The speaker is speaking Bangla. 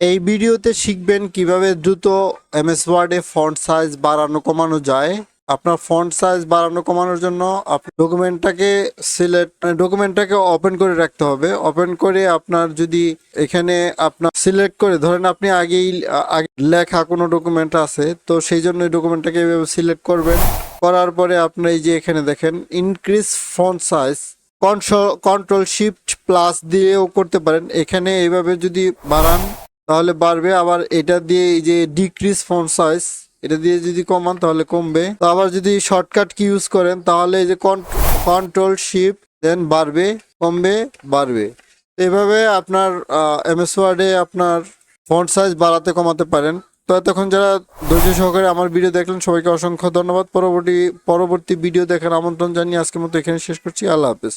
এই ভিডিওতে শিখবেন কীভাবে দ্রুত এমএস ওয়ার্ডে ফন্ট সাইজ বাড়ানো, কমানো যায়। আপনার ফন্ট সাইজ বাড়ানো, কমানোর জন্য আপনার ডকুমেন্টটাকে সিলেক্ট ডকুমেন্টটাকে ওপেন করে রাখতে হবে। ওপেন করে আপনার যদি এখানে আপনার সিলেক্ট করে, ধরেন আপনি আগেই, আগে লেখা কোনো ডকুমেন্ট আছে, তো সেই জন্য ডকুমেন্টটাকে এভাবে সিলেক্ট করবেন। করার পরে আপনি এই যে এখানে দেখেন increase font size control shift plus দিয়েও করতে পারেন। এখানে এইভাবে যদি বাড়ান তাহলে বাড়বে। আবার এটা দিয়ে এই যে ডিক্রিজ ফন্ট সাইজ এটা দিয়ে যদি কমান তাহলে কমবে। তো আবার যদি শর্টকাট কি ইউজ করেন, তাহলে এই যে কন্ট্রোল শিফট দেন বাড়বে, কমবে, বাড়বে। এভাবে আপনার এমএস ওয়ার্ডে আপনার ফন্ট সাইজ বাড়াতে, কমাতে পারেন। তো এতক্ষণ যারা ধৈর্য সহকারে আমার ভিডিও দেখলেন, সবাইকে অসংখ্য ধন্যবাদ। পরবর্তী পরবর্তী ভিডিও দেখার আমন্ত্রণ জানিয়ে আজকের মতো এখানে শেষ করছি। আল্লাহ হাফেজ।